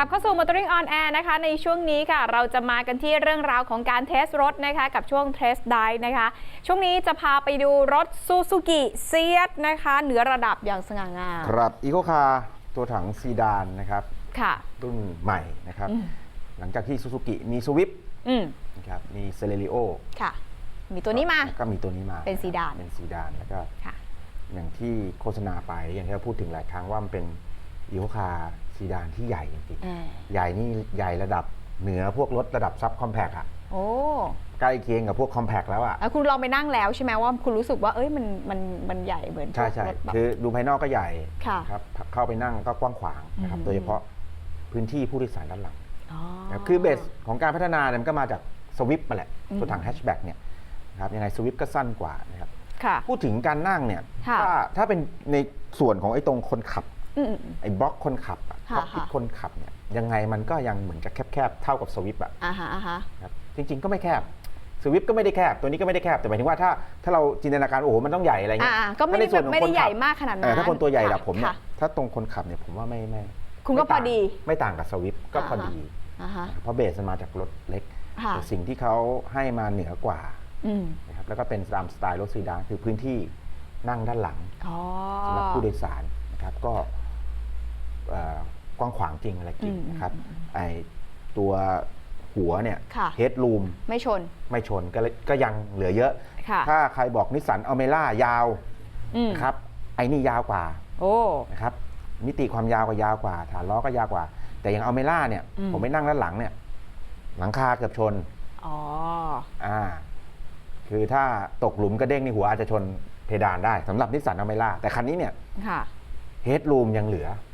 กลับเข้าสู่ Motoring on Air นะคะ ในช่วงนี้ค่ะ เราจะมากันที่เรื่องราวของการเทสรถนะคะ กับช่วง Test Drive นะคะ ช่วงนี้จะพาไปดูรถ Suzuki s e a t นะคะ เหนือระดับอย่างสง่างามครับอีโคคาร์ตัวถังซีดานนะครับ ค่ะ รุ่นใหม่นะครับอืมหลังจากที่ซูซูกิมีสวิฟอืมนะครับมีเซเลริโอค่ะ มีตัวนี้มา ก็มีตัวนี้มา เป็นซีดานเป็นซีดานแล้วก็ค่ะอย่างที่โฆษณาไปอย่างที่เราพูดถึงหลายครั้งว่ามันเป็นอีโคคาร์ ซีดานที่ใหญ่จริงอ่าๆใหญ่นี่ใหญ่ระดับเหนือพวกรถระดับซับคอมแพคอะโอ้ใกล้เคียงกับพวกคอมแพคแล้วอะแล้วคุณลองไปนั่งแล้วใช่ไหมว่าคุณรู้สึกว่า เอ้ยมันมันมันใหญ่เหมือนพวกใช่ใช่รถแบบคือดูภายนอกก็ใหญ่ค่ะ ครับเข้าไปนั่งก็กว้างขวางนะครับอืม โดยเฉพาะพื้นที่ผู้โดยสารด้านหลัง อ๋อนะครับคือเบสของการพัฒนาเนี่ยมันก็มาจากสวิฟมาแหละอืม ตัวถังแฮชแบ็กเนี่ยนะครับยังไงสวิฟก็สั้นกว่านะครับค่ะ พูดถึงการนั่งเนี่ยค่ะ ถ้าถ้าเป็นในส่วนของไอ้ตรงคนขับ อืมอืมอืม ไอ้บล็อกคนขับอะค่ะท็อปพิทค่ะ คนขับเนี่ยยังไงมันก็ยังเหมือนจะแคบๆเท่ากับสวิฟอะอ่าฮะอ่าฮะครับจริง ๆ ก็ไม่แคบสวิฟก็ไม่ได้แคบตัวนี้ก็ไม่ได้แคบแต่หมายถึงว่าถ้าถ้าเราจินตนาการโอ้โหมันต้องใหญ่อะไรเงี้ยอ่าก็ไม่ได้ถ้าในส่วนของไม่ได้คนขับใหญ่มากขนาดนั้นเออถ้าคนตัวใหญ่ค่ะแบบผมเนี่ยค่ะ ถ้าตรงคนขับเนี่ยผมว่าไม่ไม่คุณก็ไม่ต่างพอดีไม่ต่างกับสวิฟก็พอดี อ่าฮะ เพราะเบสมันมาจากรถเล็กค่ะ แต่สิ่งที่เขาให้มาเหนือกว่าอืมนะครับแล้วก็เป็นตามสไตล์รถซีดานคือพื้นที่นั่งด้านหลังอ๋อ สำหรับผู้โดยสารนะครับก็เอ่อ กว้างขวางจริงอะไรจริงอืมนะครับไอตัวหัวเนี่ยค่ะเฮดรูมไม่ชน ไม่ชนก็เลยก็ยังเหลือเยอะค่ะถ้าใครบอกนิสสันอเมร่ายาวอืมนะครับไอ้นี่ยาวกว่าโอ้นะครับมิติความยาวก็ยาวกว่า ฐานล้อก็ยาวกว่า แต่อย่างอเมร่าเนี่ยอืมผมไปนั่งด้านหลังเนี่ย หลังคาเกือบชน อ๋อ อ่า คือถ้าตกหลุมกระเด้งนี่หัวอาจจะชนเพดานได้สำหรับนิสสันอเมร่าแต่คันนี้เนี่ยค่ะเฮดรูมยังเหลืออืม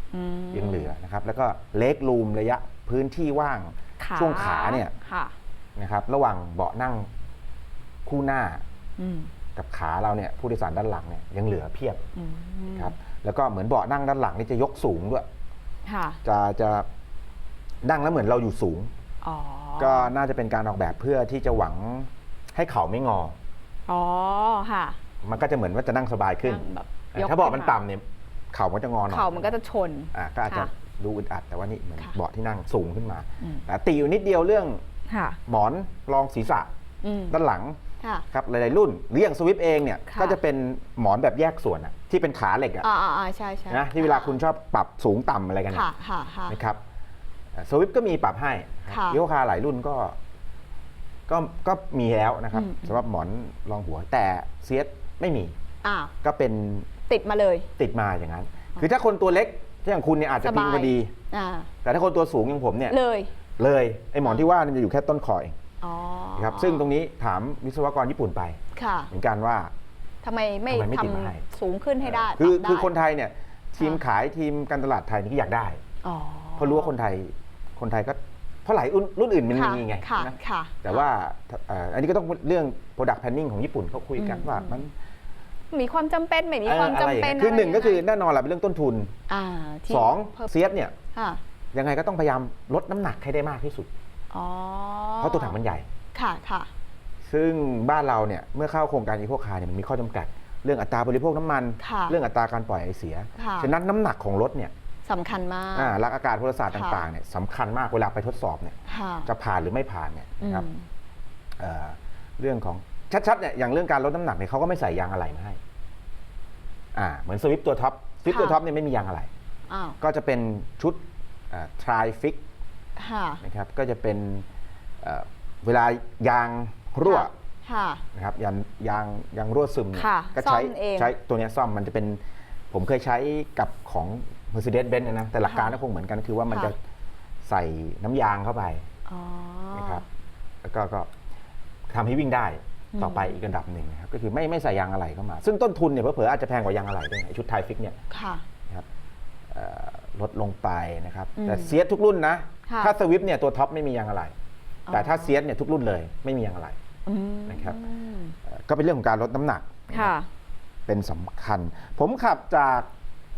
ยังเหลือนะครับ แล้วก็เล็กรูมระยะพื้นที่ว่างขาช่วงขาเนี่ยค่ะนะครับ ระหว่างเบาะนั่งคู่หน้าอืมกับขาเราเนี่ยผู้โดยสารด้านหลังเนี่ยยังเหลือเพียบอืมครับ แล้วก็เหมือนเบาะนั่งด้านหลังนี่จะยกสูงด้วยค่ะจะจะนั่งแล้วเหมือนเราอยู่สูงอ๋อก็น่าจะเป็นการออกแบบเพื่อที่จะหวังให้เข่าไม่งอ อ๋อค่ะ มันก็จะเหมือนว่าจะนั่งสบายขึ้นนั่งแบบอ่ายกถ้าเบาะมันขึ้นมาต่ำเนี่ย เข่ามันจะงอหน่อยเข่ามันก็จะชนอ่าก็อาจจะค่ะดูอึดอัดแต่ว่านี่เหมือนค่ะเบาะที่นั่งสูงขึ้นมาอืมแต่ตีอยู่นิดเดียวเรื่องค่ะ หมอนรองศีรษะอืมด้านหลังค่ะ ครับหลายๆรุ่นหรืออย่างสวิฟเองเนี่ยค่ะ ก็จะเป็นหมอนแบบแยกส่วนอะที่เป็นขาเหล็กอะอ่าอ่าอ่าใช่ใช่นะที่เวลาคุณชอบปรับสูงต่ำอะไรกันค่ะอะค่ะค่ะ นะครับสวิฟก็มีปรับให้ค่ะยี่ห้อคาร์หลายรุ่นก็ ก็ก็มีแล้วนะครับอืม สำหรับหมอนรองหัวแต่เซียสไม่มี อ่า ก็เป็น ติดมาเลย ติดมาอย่างนั้น คือถ้าคนตัวเล็กอย่างคุณเนี่ยอาจจะพิงพอดี อ่าแต่ถ้าคนตัวสูงอย่างผมเนี่ยเลย เลยไอหมอนที่ว่ามันจะอยู่แค่ต้นคอเองอ๋อนะครับซึ่งตรงนี้ถามวิศวกรญี่ปุ่นไป ค่ะเหมือนกันว่า ทำไมไม่ทำไมไม่ทติดมาให้ำสูงขึ้นให้ได้คือปรับได้คือคนไทยเนี่ยทีมขายทีมการตลาดไทยนี่ก็อยากได้ อ๋อเพราะรู้ว่าคนไทยคนไทยก็เพราะหลายรุ่นรุ่นอื่นมันค่ะมีไงค่ะนะ ค่ะ แต่ว่าเอ่ออันนี้ก็ต้องเรื่อง product planning ของญี่ปุ่นเขาคุยกันอืมว่ามัน มีความจำเป็นไม่มีเอ่อความอะไรจำเป็นคือหนึ่งะไรก็คือยังไแน่นอนแหละเป็นเรื่องต้นทุนอ่าที่สองเพิ่มเซียสเนี่ยค่ะยังไงก็ต้องพยายามลดน้ำหนักให้ได้มากที่สุดอ๋อเพราะตัวถังมันใหญ่ ค่ะค่ะ ซึ่งบ้านเราเนี่ยเมื่อเข้าโครงการอีโคคาร์เนี่ยมันมีข้อจำกัด เรื่องอัตราบริโภคน้ำมันค่ะเรื่องอัตราการปล่อยไอเสียค่ะฉะนั้นน้ำหนักของรถเนี่ยสำคัญมากอ่าหลักอากาศพลศาสตร์ค่ะต่างๆเนี่ยสำคัญมากเวลาไปทดสอบเนี่ยค่ะจะผ่านหรือไม่ผ่านเนี่ยอืนะครับมเอ่อเรื่องของชัดๆเนี่ยอย่างเรื่องการลดน้ำหนักเนี่ยเขาก็ไม่ใส่ยางอะไหล่มาให้ อ่าเหมือนสวิฟตัวท็อปสวิฟตัวท็อปเนี่ยไม่มียางอะไหล่อ้าวก็จะเป็นชุดทริฟิกค่ะนะครับก็จะเป็นเอ่อเวลายางรั่วค่ะ นะครับยางยางยางรั่วซึมเนี่ยค่ะก็ใช้ซ่อมเองใช้ตัวเนี้ยซ่อมมันจะเป็นผมเคยใช้กับของ Mercedes-Benz นะแต่หลักการค่ะก็คงเหมือนกันคือว่ามันค่ะ จะใส่น้ำยางเข้าไปอ๋อ นะครับแล้วก็ก็ทำให้วิ่งได้อืม ต่อไปอีกระดับหนึ่งนะครับก็คือไม่ไม่ใส่ยางอะไหล่เข้ามา ซึ่งต้นทุนเนี่ยเผลอๆอาจจะแพงกว่ายางอะไหล่ด้วยนะไอ้ชุดไทฟิกเนี่ยค่ะนะครับเอ่อลดลงไปนะครับอืมแต่เซียสทุกรุ่นนะค่ะถ้าสวิฟเนี่ยตัวท็อปไม่มียางอะไหล่อ๋อแต่ถ้าเซียสเนี่ยทุกรุ่นเลยไม่มียางอะไหล่อืมนะครับเอ่อก็เป็นเรื่องของการลดน้ำหนักค่ะเป็นสำคัญ ผมขับจาก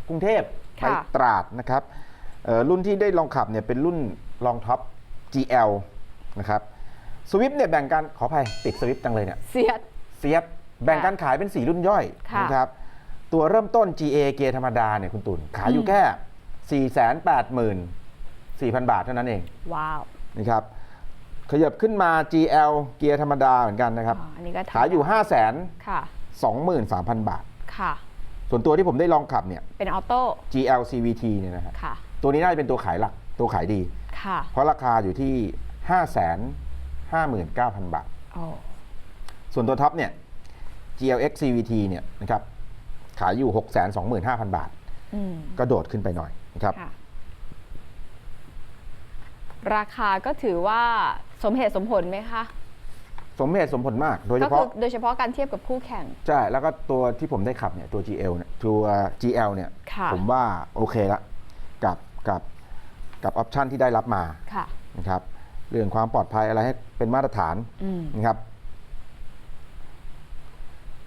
กรุงเทพไปค่ะตราดนะครับเอ่อรุ่นที่ได้ลองขับเนี่ยเป็นรุ่นลองท็อป GL นะครับ สวิฟเนี่ยแบ่งกันขออภัยติดสวิฟจังเลยเนี่ยเสียด เซียสแบ่งการขายเป็น 4 รุ่นย่อยค่ะนะครับตัวเริ่มต้น GA เกียร์ธรรมดาเนี่ยคุณตุนขายอยู่อืมแค่ 4 8 0 0 0 0 4,000 บาทเท่านั้นเองว้าว นะครับขยับขึ้นมา GL เกียร์ธรรมดาเหมือนกันนะครับอ่าอันนี้ก็ทำขายอยู่ 5 2 3 0ค่ะ0 0 0 บาท ค่ะ ส่วนตัวที่ผมได้ลองขับเนี่ย เป็นออโต้ GL CVT เนี่ยนะฮะค่ะ ตัวนี้น่าจะเป็นตัวขายหลักตัวขายดี ค่ะ เพราะราคาอยู่ที่5 5 9 0 0 0 บาทโอ้ส่วนตัวท็อปเนี่ย GLX CVT เนี่ยนะครับขายอยู่ 6 2 5 0 0 0 บาทอืมก็โดดขึ้นไปหน่อยนะครับค่ะราคาก็ถือว่าสมเหตุสมผลไหมคะ สมเหตุสมผลมาก โดยเฉก็คืพาะอโดยเฉพาะการเทียบกับคู่แข่ง ใช่ แล้วก็ตัวที่ผมได้ขับเนี่ยตัว GL เนี่ยตัว GL เนี่ยค่ะผมว่าโอเคละ กับกับกับออปชันที่ได้รับมาค่ะนะครับ เรื่องความปลอดภัยอะไรให้เป็นมาตรฐานอืมนะครับ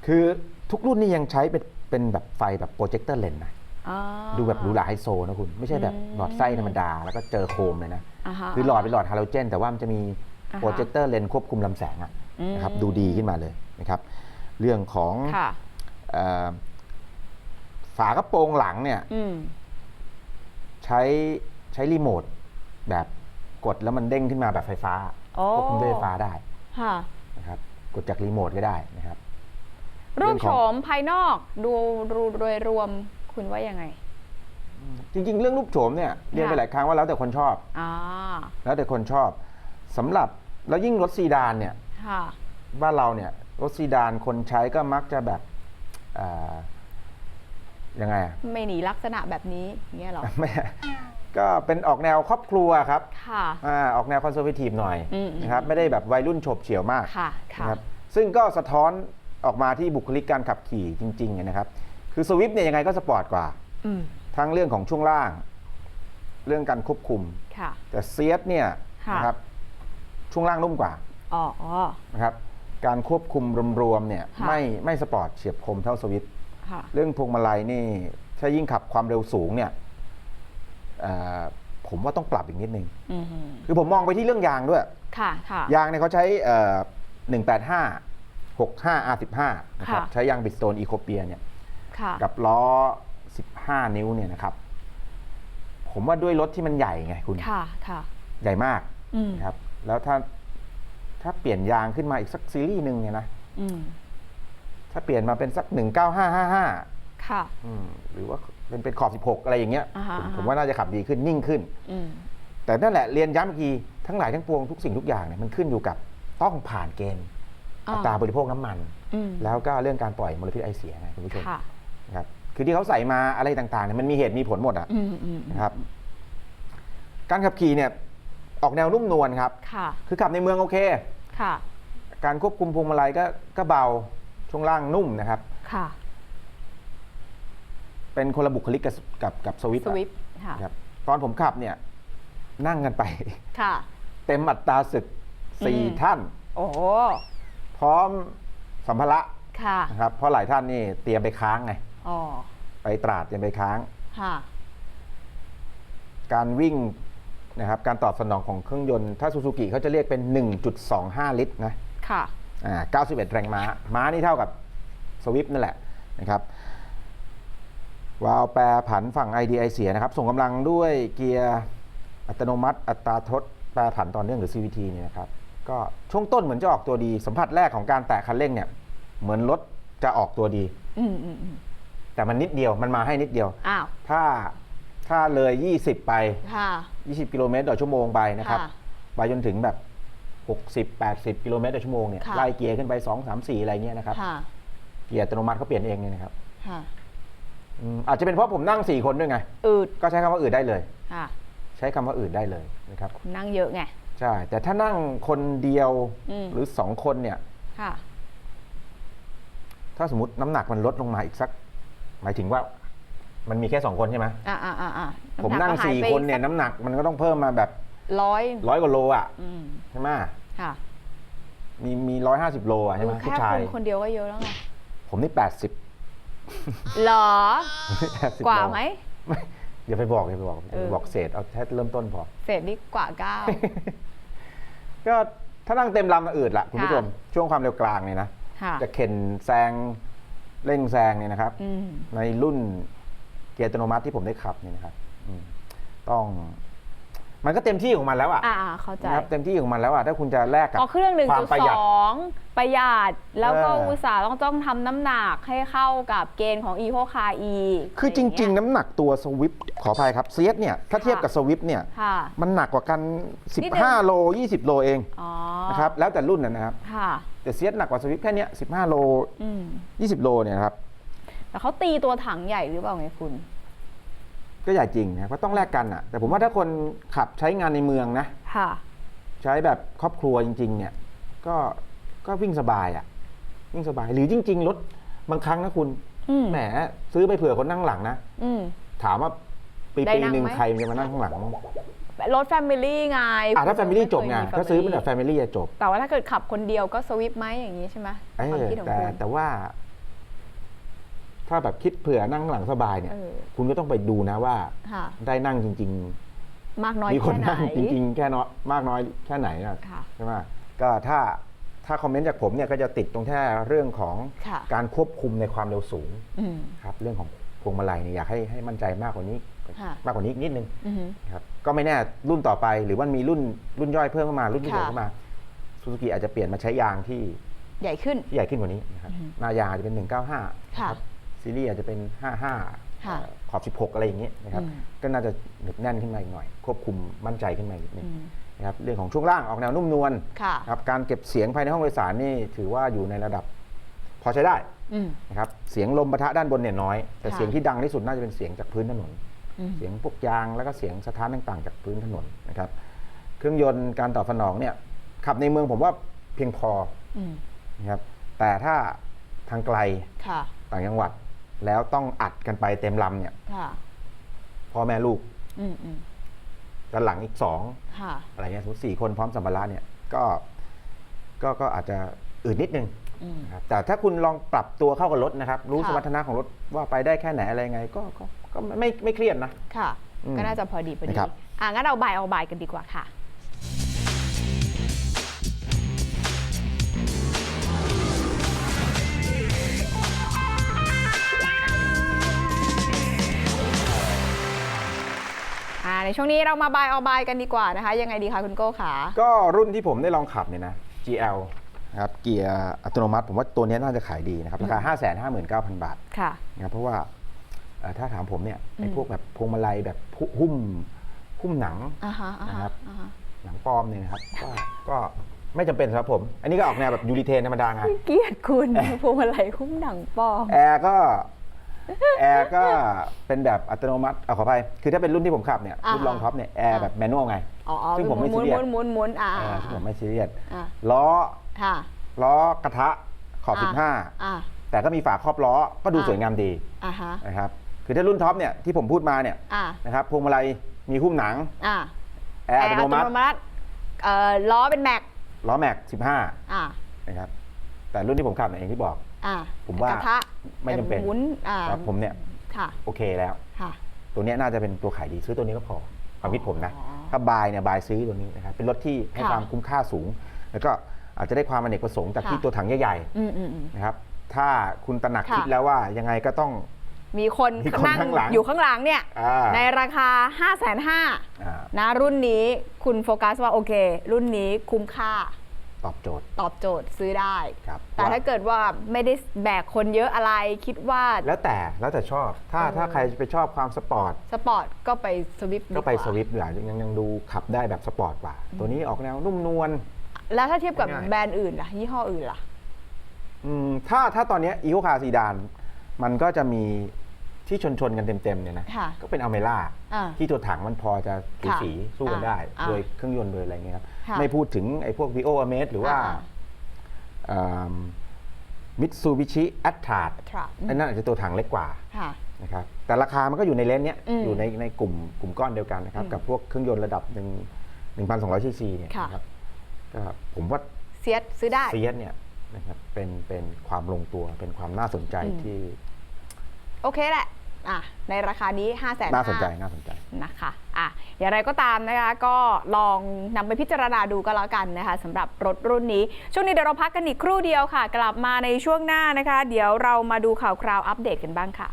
คือทุกรุ่นนี่ยังใช้เป็นเป็นแบบไฟแบบโปรเจคเตอร์เลนนะอ่าดูแบบหรูหราไฮโซนะคุณ ไม่ใช่แบบอืมหลอดไส้ธรรมดา แล้วก็เจอโคมเลยนะาฮะคือหลอดเป็นหลอดฮาโลเจน แต่ว่ามันจะมีอ่าฮะโปรเจคเตอร์เลนส์ควบคุมลำแสงอะอืมนะครับ ดูดีขึ้นมาเลยนะครับ เรื่องของค่ะเอ่อฝากระโปรงหลังเนี่ยอืมใช้ใช้รีโมทแบบ กดแล้วมันเด้งขึ้นมาแบบไฟฟ้าโอ้ ควบคุมด้วยไฟฟ้าได้ค่ะ นะครับ กดจากรีโมทก็ได้นะครับเรื่รูอปงโฉของมภายนอกดูดูโดยรวมคุณว่ายังไง จริงๆ เรื่องรูปโฉมเนี่ยเรียนไปค่ะหลายครั้งว่าแล้วแต่คนชอบ อ่า แล้วแต่คนชอบสำหรับแล้วยิ่งรถซีดานเนี่ย ค่ะ บ้านเราเนี่ยรถซีดานคนใช้ก็มักจะแบบอ่า ยังไงอะไม่หนีลักษณะแบบนี้อย่างเงี้ยเหรอ ไม่ ก็เป็นออกแนวครอบครัวครับค่ะอาออกแนวคอนเซอร์วทีฟหน่อยอืมนะครับไม่ได้แบบวัยรุ่นโฉบเฉี่ยวมาก ค่ะ ค่ะ นะครับซึ่งก็สะท้อนออกมาที่บุคลิกการขับขี่จริงๆนะครับ คือสวิฟเนี่ยยังไงก็สปอร์ตกว่า อืม ทั้งเรื่องของช่วงล่าง เรื่องการควบคุม ค่ะ แต่เซียสเนี่ยค่ะ นะครับช่วงล่างนุ่มกว่าอ๋ออ๋อ นะครับ การควบคุมรวมๆเนี่ยค่ะ ไม่ไม่สปอร์ตเฉียบคมเท่าสวิฟ ค่ะ เรื่องพวงมาลัยนี่ถ้ายิ่งขับความเร็วสูงเนี่ยเอ่อผมว่าต้องปรับอีกนิดนึงอืมคือผมมองไปที่เรื่องยางด้วยค่ะค่ะยางเนี่ยเขาใช้เอ่อ185 65 R15 นะครับค่ะใช้ยางบิดสโตนอีโคเปียเนี่ยค่ะกับล้อ15นิ้วเนี่ยนะครับ ผมว่าด้วยรถที่มันใหญ่ไงคุณค่ะค่ะใหญ่มากอืมนะครับ แล้วถ้าถ้าเปลี่ยนยางขึ้นมาอีกสักซีรีส์หนึ่งเนี่ยนะอืมถ้า เปลี่ยนมาเป็นสัก 19555ค่ะอืมหรือว่าเป็นเป็นขอบ 16 อะไรอย่างเงี้ยอ่าฮะผมอ่าฮะผมว่าน่าจะขับดีขึ้นนิ่งขึ้นอืมแต่นั่นแหละเรียนย้ำอีกทีทั้งหลายทั้งปวงทุกสิ่งทุกอย่างเนี่ยมันขึ้นอยู่กับต้องผ่านเกณฑ์อ่าอัตราบริโภคน้ำมันอืมแล้วก็เรื่องการปล่อยมลพิษไอเสียไงคุณผู้ชมค่ะนะครับคือที่เขาใส่มาอะไรต่างๆเนี่ยมันมีเหตุมีผลหมดอะอืมอืมนะครับ การขับขี่เนี่ยออกแนวนุ่มนวลครับค่ะคือขับในเมืองโอเคค่ะการควบคุมพวงมาลัยก็ก็เบา ช่วงล่างนุ่มนะครับ ค่ะ เป็นคนละบุคลิกกับกับกับสวิฟสวิปค่ะ ครับ ตอนผมขับเนี่ย นั่งกันไป ค่ะ เต็มอัตราศึกสี่อืม ท่าน โอ้โหพร้อมสัมภาระค่ะ นะครับ เพราะหลายท่านนี่เตรียมไปค้างไง อ๋อ ไปตราดเตรียมไปค้าง ค่ะ การวิ่งนะครับ การตอบสนองของเครื่องยนต์ ถ้าซูซูกิเขาจะเรียกเป็น 1.25 ลิตรนะ ค่ะ อ่า91 แรงม้า ม้านี่เท่ากับสวิฟนั่นแหละนะครับวาล์วแปรผันฝั่ง IDI เสียนะครับ ส่งกำลังด้วยเกียร์อัตโนมัติ อัตราทดแปรผันต่อเนื่องหรือ CVT เนี่ยนะครับ ก็ช่วงต้นเหมือนจะออกตัวดี สัมผัสแรกของการแตะคันเร่งเนี่ย เหมือนรถจะออกตัวดีอืมอืมอืมแต่มันนิดเดียวมันมาให้นิดเดียวอ้าวถ้าถ้าเลย 20 ไปค่ะ20 กิโลเมตรต่อชั่วโมงไปนะครับค่ะไปจนถึงแบบ 60 80 กิโลเมตรต่อชั่วโมงเนี่ยค่ะ ไล่เกียร์ขึ้นไป 2 3 4 อะไรเงี้ยนะครับ ค่ะเกียร์อัตโนมัติเขาเปลี่ยนเองเนี่ยนะครับค่ะอืมอาจจะเป็นเพราะผมนั่ง 4 คนด้วยไง อืดก็ใช้คำว่าอื่นได้เลย ค่ะ ใช้คำว่าอื่นได้เลยนะครับคุณนั่งเยอะไง ใช่แต่ถ้านั่งคนเดียวอืม หรือ 2 คนเนี่ย ค่ะ ถ้าสมมติน้ำหนักมันลดลงมาอีกสัก หมายถึงว่า มันมีแค่ 2 คนใช่ไหมอ่าอ่าอ่าอ่าผมนั่งำหกก็หายไป4คนเนี่ยน้ำหนักมันก็ต้องเพิ่มมาแบบร้อย ร้อยกว่าโลอะอืม ใช่ไหม ค่ะมีมีร้อยห้าสิบโลอะใช่ไหมเออผู้แค่ชาย คนคนเดียวก็เยอะแล้วไงผมนี่แปดสิบเหรอ80กว่าโลไหมไม่อย่าไปบอกอย่าไปบอกอย่าเอไปอบอกเศษเอาแค่เริ่มต้นพอเศษนี่กว่าเก้า ก็ถ้านั่งเต็มลำอืดละคุณผู้ชม ช่วงความเร็วกลางเนี่ยนะ ค่ะ จะเข็นแซงเร่งแซงเนี่ยนะครับ อืม ในรุ่นเกียร์อัตโนมัติที่ผมได้ขับเนี่ยนะครับอืมต้อง มันก็เต็มที่ของมันแล้วอะอ่าเข้าใจนะครับเต็มที่ของมันแล้วอะถ้าคุณจะแลกกับพอเครื่องหนึ่งความจุดประหสยัดองประหยัดแล้วก็เอออุอุตสาห์ต้องต้องทำน้ำหนักให้เข้ากับเกณฑ์ของ Eco Car E คือจริง ๆ น้ำหนักตัวสวิฟขออภัยครับเซียสเนี่ยถ้าเทียบกับสวิฟเนี่ยค่ะมันหนักกว่ากันนิดนึง15 โล 20 โลเองอ๋อนะครับแล้วแต่รุ่นนะนะครับค่ะแต่เซียสหนักกว่าสวิฟแค่เนี้ย15 โลอืม20 โลเนี่ยนะครับแต่เขาตีตัวถังใหญ่หรือเปล่าไงคุณ ก็ใหญ่จริงนะครับก็ต้องแลกกันอะ แต่ผมว่าถ้าคนขับใช้งานในเมืองนะค่ะ ใช้แบบครอบครัวจริง ๆ เนี่ย ก็ก็วิ่งสบายอะ วิ่งสบายหรือจริง ๆ รถบางครั้งนะคุณอืมแหมซื้อไปเผื่อคนนั่งหลังนะอืม ถามว่าปีได้ปีนั่งหนึ่งไหมใครมันจะมานั่งข้างหลังบ้างรถแฟมิลี่ไงอะถ้าแฟมิลี่จบไงม่เคยถ้าซื้อเป็น family แบบแฟมิลี่จะจบ แต่ว่าถ้าเกิดขับคนเดียวก็สวิปไหมอย่างนี้ใช่ไหมเอความอคิดของแต่คุณ แต่ว่า ถ้าแบบคิดเผื่อนั่งข้างหลังสบายเนี่ย เออ คุณก็ต้องไปดูนะว่า ค่ะ ได้นั่งจริง มากน้อยๆ มีคนแค่ไหนนั่งจริง ๆ แค่น้อยมากน้อยแค่ไหนนะค่ะ ใช่ไหมก็ถ้าถ้าคอมเมนต์จากผมเนี่ยก็จะติดตรงแค่เรื่องของค่ะ การควบคุมในความเร็วสูงอืม ครับเรื่องของพวงมาลัยเนี่ยอยากให้ให้มั่นใจมากกว่านี้ ค่ะ มากกว่านี้อีกนิดนึง อือหือครับก็ไม่แน่รุ่นต่อไปหรือว่ามีรุ่นรุ่นย่อยเพิ่มเข้ามารุ่นที่ค่ะเเข้ามาซูซูกิอาจจะเปลี่ยนมาใช้ยางที่ใหญ่ขึ้น ที่ใหญ่ขึ้นกว่านี้นะครับอือฮึ หน้ายางอาจจะเป็น 195ค่ะรับ ซีรีส์อาจจะเป็น55ค่ะเอ่อขอบ 16 อะไรอย่างเงี้ยนะครับ อืม ก็น่าจะหนึบแน่นขึ้นมาอีกหน่อย ควบคุมมั่นใจขึ้นมาอีกนิดนึงอืมนะครับ เรื่องของช่วงล่างออกแนวนุ่มนวลค่ะครับการเก็บเสียงภายในห้องโดยสารนี่ถือว่าอยู่ในระดับพอใช้ได้อืม นะครับ เสียงลมปะทะด้านบนเนี่ยน้อย แต่ค่ะ เสียงที่ดังที่สุดน่าจะเป็นเสียงจากพื้นถนน อืม เสียงพวกยางแล้วก็เสียงสะท้านต่างๆ จากพื้นถนนนะครับ เครื่องยนต์การตอบสนองเนี่ยขับในเมืองผมว่าเพียงพออืม นะครับ แต่ถ้าทางไกลค่ะ ต่างจังหวัด แล้วต้องอัดกันไปเต็มลำเนี่ยค่ะพ่อแม่ลูกอืมอืมด้านหลังอีกสองค่ะ อะไรเงี้ยสมมติสี่คนพร้อมสัมภาระเนี่ยก็ก็ก็อาจจะอืดนิดนึงอืม นะครับแต่ถ้าคุณลองปรับตัวเข้ากับรถนะครับ รู้ค่ะ สมรรถนะของรถว่าไปได้แค่ไหนอะไรยังไง ก็ก็ก็ไม่ไม่เครียดนะ ค่ะ อืมก็น่าจะพอดีพอดีนะครับ อะงั้นเราบ่ายเอาบ่ายกันดีกว่าค่ะ ในช่วงนี้เรามาบายเอาบายกันดีกว่านะคะ ยังไงดีคะคุณโก้ขาก็รุ่นที่ผมได้ลองขับเนี่ยนะ GL นะครับเกียร์อัตโนมัติ ผมว่าตัวเนี้ยน่าจะขายดีนะครับราคา 5 5 9 0 0 0 บาทค่ะนะครับเพราะว่าเอ่อถ้าถามผมเนี่ยไอ้อืมพวกแบบพวงมาลัยแบบหุ้มหุ้มหนังอ่าฮะอ่านะครัฮะบอ่าฮะหนังปลอมเนี่ยนะครับก็ก็ไม่จำเป็นสำหรับผม อันนี้ก็ออกแนวแบบยูริเทนธรรมดาไงเกลียดคุณพวงมาลัยคุ้มหนังปลอมแอร์ก็ แอร์ก็เป็นแบบอัตโนมัติเอาขออภัยคือถ้าเป็นรุ่นที่ผมขับเนี่ยอ่ารุ่นรองท็อปเนี่ยแอร์อ่าแบบแมนนวลไง อ๋ออ๋อซึ่งผมไม่หมุนซีเรียส หมุนหมุนหมุนอ่าเออซึ่งผมไม่ซีเรียสอ่าล้อค่ะ ล้อกระทะขอบ อ่า15อ่าแต่ก็มีฝาครอบล้อก็ดูอ่าสวยงามดีอ่าฮะนะครับคือถ้ารุ่นท็อปเนี่ยที่ผมพูดมาเนี่ยอ่านะครับพวงมาลัยมีหุ้มหนังอ่าแอร์อัตโนมัติติเอ่อล้อเป็นแม็กล้อแม็กอ่า15นะครับแต่รุ่นที่ผมขับเนี่ยอย่างที่บอก อ่าผมว่ากระทะไม่จำเป็นหมุนอ่าครับผมเนี่ยค่ะโอเคแล้วค่ะ ตัวเนี้ยน่าจะเป็นตัวขายดีซื้อตัวนี้ก็พอความคิดผมนะอ๋อถ้าบายเนี่ยบายซื้อตัวนี้นะครับเป็นรถที่ให้ค่ะความคุ้มค่าสูง แล้วก็อาจจะได้ความอเนกประสงค์จากค่ะที่ตัวถังใหญ่อืมอืมอืมๆนะครับ ถ้าคุณตระหนักค่ะคิดแล้วว่ายังไงก็ต้องมีคนมีคนนั่งข้างหลังอยู่ข้างหลังเนี่ยอ่าในราคา 5 5 0 0 0อ่านะรุ่นนี้คุณโฟกัสว่าโอเค รุ่นนี้คุ้มค่า ตอบโจทย์ ตอบโจทย์ซื้อได้ ครับแต่ว่า ถ้าเกิดว่าไม่ได้แบกคนเยอะอะไรคิดว่าแล้วแต่แล้วแต่ชอบ ถ้าเออถ้าใครไปชอบความสปอร์ต สปอร์ตก็ไปสวิฟก็ไปสวิฟต์หรือยังยังดูขับได้แบบสปอร์ตกว่า ตัวนี้ออกแนวนุ่มนวล แล้วถ้าเทียบกับง่ายๆ แบรนด์อื่นล่ะ ยี่ห้ออื่นล่ะ อืมถ้าถ้าตอนเนี้อีโคคาซีดาน มันก็จะมี ที่ชนชนๆกันเต็มๆเนี่ยนะค่ะก็เป็นอเมล่าอ่า ที่ตัวถังมันพอจะสูค่ะสีสู้กันได้ อ่าโดยเครื่องยนต์โดยอะไรเงี้ยครับค่ะไม่พูดถึงไอ้พวก v ิโอเมหรือว่าอ่า มิตซูบิชิแอตทาร์ดครับอันนั้นอาจจะตัวถังเล็กกว่าค่ะ นะครับแต่ราคามันก็อยู่ในเลนส์เนี้ยอืมอยู่ในในกลุ่มกลุ่มก้อนเดียวกันนะครับ อืมกับพวกเครื่องยนต์ระดับหนึ่งหนึ่งพันสองร้อยซีซีเนี่ยค่ะ นะครับก็ผมว่า เซียสซื้อได้เซียสเนี่ยนะครับเป็นเป็นความลงตัวเป็นความน่าสนใจอืม ที่ โอเคแหละ อะในราคานี้5 0 0แสนน่าสนใจน่าสนใจนะคะอะอย่างไรก็ตามนะคะก็ลองนำไปพิจารณาดูก็แล้วกันนะคะสำหรับรถรุ่นนี้ ช่วงนี้เดี๋ยวเราพักกันอีกครู่เดียวค่ะ กลับมาในช่วงหน้านะคะ เดี๋ยวเรามาดูข่าวคราวอัปเดตกันบ้างค่ะ